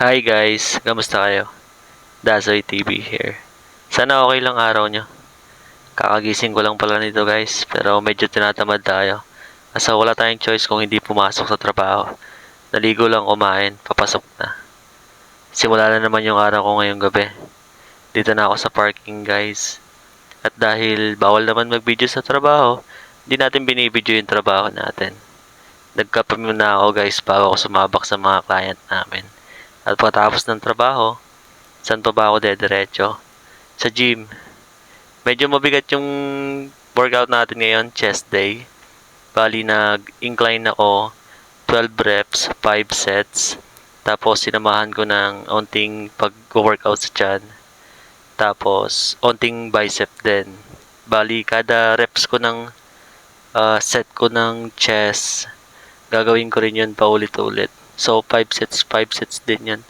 Hi guys, kamusta kayo? Dasoy TV here. Sana okay lang araw nyo. Kakagising ko lang pala nito guys, pero medyo tinatamad tayo. Asa wala tayong choice kung hindi pumasok sa trabaho. Naligo lang kumain, papasok na. Simula na naman yung araw ko ngayong gabi. Dito na ako sa parking guys. At dahil bawal naman mag-video sa trabaho, hindi natin binibidyo yung trabaho natin. Nagkape muna ako guys bago ako sumabak sa mga client namin. At pagkatapos ng trabaho, saan pa ba ako dediretso? Sa gym. Medyo mabigat yung workout natin ngayon, chest day. Bali, nag-incline ako 12 reps, 5 sets. Tapos, sinamahan ko ng onting pag-workout sa chan. Tapos, onting bicep din. Bali, kada reps ko ng ah, set ko ng chest, gagawin ko rin yun paulit-ulit. So, 5 sets, 5 sets din yan.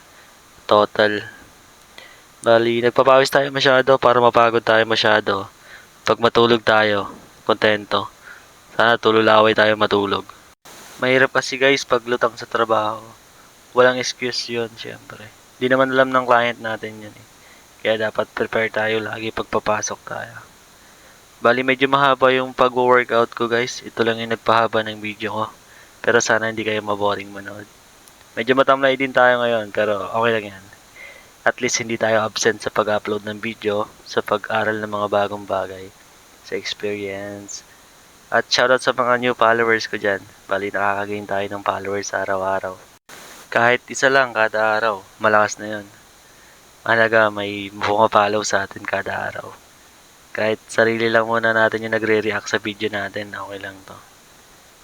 Total. Bali, nagpapawis tayo masyado para mapagod tayo masyado. Pag matulog tayo, kontento. Sana tululaway tayo matulog. Mahirap kasi guys pag lutang sa trabaho. Walang excuse yun, syempre. Di naman alam ng client natin yun eh. Kaya dapat prepare tayo lagi pagpapasok tayo. Bali, medyo mahaba yung pag-workout ko guys. Ito lang yung nagpahaba ng video ko. Pero sana hindi kayo maboring manood. Medyo matamlay din tayo ngayon, pero okay lang yan. At least hindi tayo absent sa pag-upload ng video, sa pag-aral ng mga bagong bagay, sa experience. At shoutout sa mga new followers ko dyan. Bali, nakakagain tayo ng followers araw-araw. Kahit isa lang kada araw, malakas na yun. Mahalaga may follow sa atin kada araw. Kahit sarili lang muna natin yung nagre-react sa video natin, okay lang to.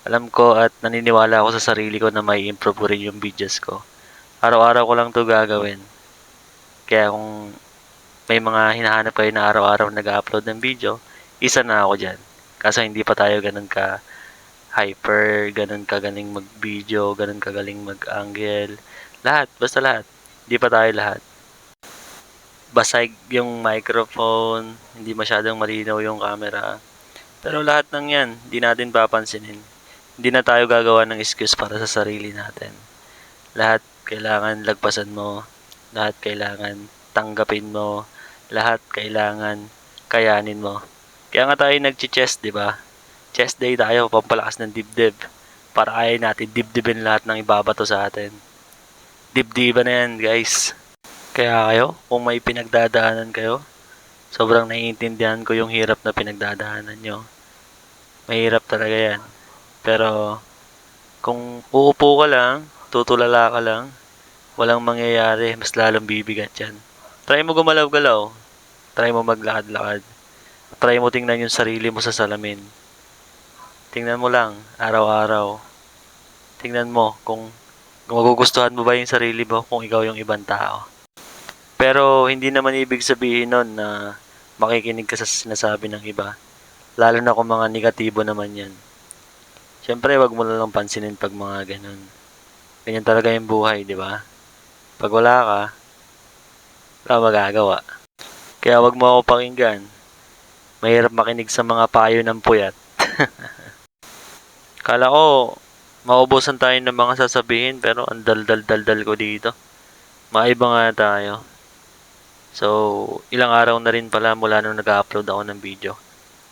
Alam ko at naniniwala ako sa sarili ko na may improve ko rin yung videos ko. Araw-araw ko lang to gagawin. Kaya kung may mga hinahanap kayo na araw-araw nag-upload ng video, isa na ako dyan. Kaso hindi pa tayo ganun ka hyper, ganun kagaling mag-video, ganun kagaling mag-angle. Lahat, basta lahat. Hindi pa tayo lahat. Basag yung microphone, hindi masyadong malinaw yung camera. Pero lahat ng yan, hindi natin papansinin hindi na tayo gagawa ng excuse para sa sarili natin. Lahat kailangan lagpasan mo, lahat kailangan tanggapin mo, lahat kailangan kayanin mo. Kaya nga tayo nag-chest, di ba? Chest day tayo, pampalakas ng dibdib. Para kaya natin dibdibin lahat ng ibabato sa atin. Dibdiba na yan, guys. Kaya kayo, kung may pinagdadaanan kayo, sobrang naiintindihan ko yung hirap na pinagdadaanan nyo. Mahirap talaga yan. Pero, kung uupo ka lang, tutulala ka lang, walang mangyayari, mas lalong bibigat yan. Try mo gumalaw-galaw. Try mo maglakad-lakad. Try mo tingnan yung sarili mo sa salamin. Tingnan mo lang, araw-araw. Tingnan mo kung, magugustuhan mo ba yung sarili mo kung ikaw yung ibang tao. Pero, hindi naman ibig sabihin nun na makikinig ka sa sinasabi ng iba. Lalo na kung mga negatibo naman yan. Siyempre, wag mo lang pansinin pag mga ganun. Ganyan talaga yung buhay, di ba? Pag wala ka, wala magagawa. Kaya wag mo ako pakinggan. Mahirap makinig sa mga payo ng puyat. Kala ko, maubusan tayo ng mga sasabihin, pero ang dal-dal-dal-dal ko dito. Maiba nga tayo. So, ilang araw na rin pala mula nung nag-upload ako ng video.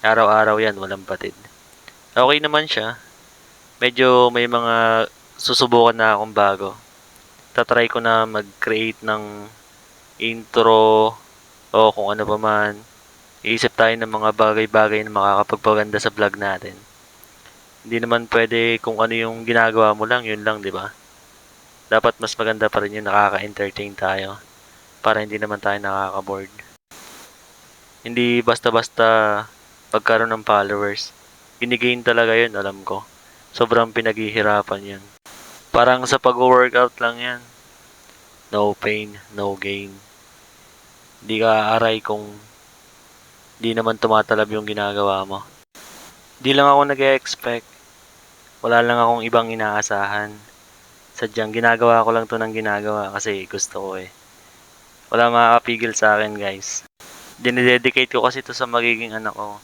Araw-araw yan, walang patid. Okay naman siya medyo may mga susubukan na akong bago. Tatry ko na mag-create ng intro o kung ano pa man. Iisip tayo ng mga bagay-bagay na makakapagpaganda sa vlog natin. Hindi naman pwede kung ano yung ginagawa mo lang, yun lang, di ba? Dapat mas maganda pa rin yung nakaka-entertain tayo para hindi naman tayo nakaka-board. Hindi basta-basta pagkaroon ng followers. Ginigain talaga yun, alam ko sobrang pinaghihirapan yan. Parang sa pag-workout lang yan. No pain, no gain. Hindi ka aray kung di naman tumatalab yung ginagawa mo. Di lang ako nag expect Wala lang akong ibang inaasahan. Sadyang ginagawa ko lang to ng ginagawa kasi gusto ko eh. Wala makakapigil sa akin guys. Dinededicate ko kasi to sa magiging anak ko.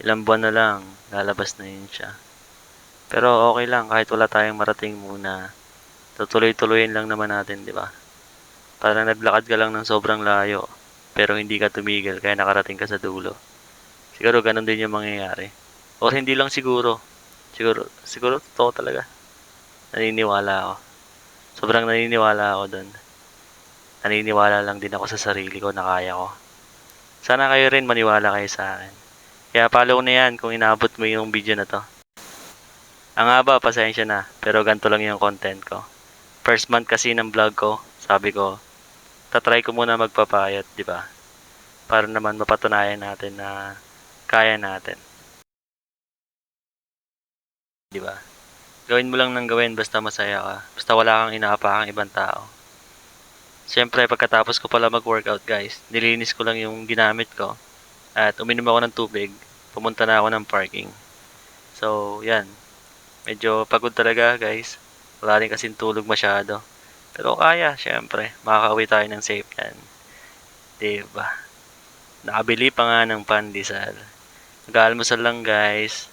Ilang buwan na lang, lalabas na yun siya. Pero okay lang kahit wala tayong marating muna. Tutuloy-tuloyin lang naman natin, di ba? Parang naglakad ka lang ng sobrang layo, pero hindi ka tumigil kaya nakarating ka sa dulo. Siguro ganun din yung mangyayari. Or hindi lang siguro. Siguro, siguro totoo talaga. Naniniwala ako. Sobrang naniniwala ako doon. Naniniwala lang din ako sa sarili ko na kaya ko. Sana kayo rin maniwala kayo sa akin. Kaya follow na yan kung inaabot mo yung video na to. Ang haba, pasensya na. Pero ganito lang yung content ko. First month kasi ng vlog ko, sabi ko, tatry ko muna magpapayat, di ba? Para naman mapatunayan natin na kaya natin. Di ba? Gawin mo lang ng gawin basta masaya ka. Basta wala kang inaapakang ibang tao. Siyempre, pagkatapos ko pala mag-workout, guys, nilinis ko lang yung ginamit ko. At uminom ako ng tubig. Pumunta na ako ng parking. So, yan. Medyo pagod talaga, guys. Wala rin kasing tulog masyado. Pero kaya, syempre. Makakauwi tayo ng safe yan. Diba? Nakabili pa nga ng pandesal. Mag-almusal lang, guys.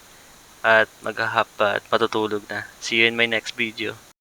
At maghahap pa at matutulog na. See you in my next video.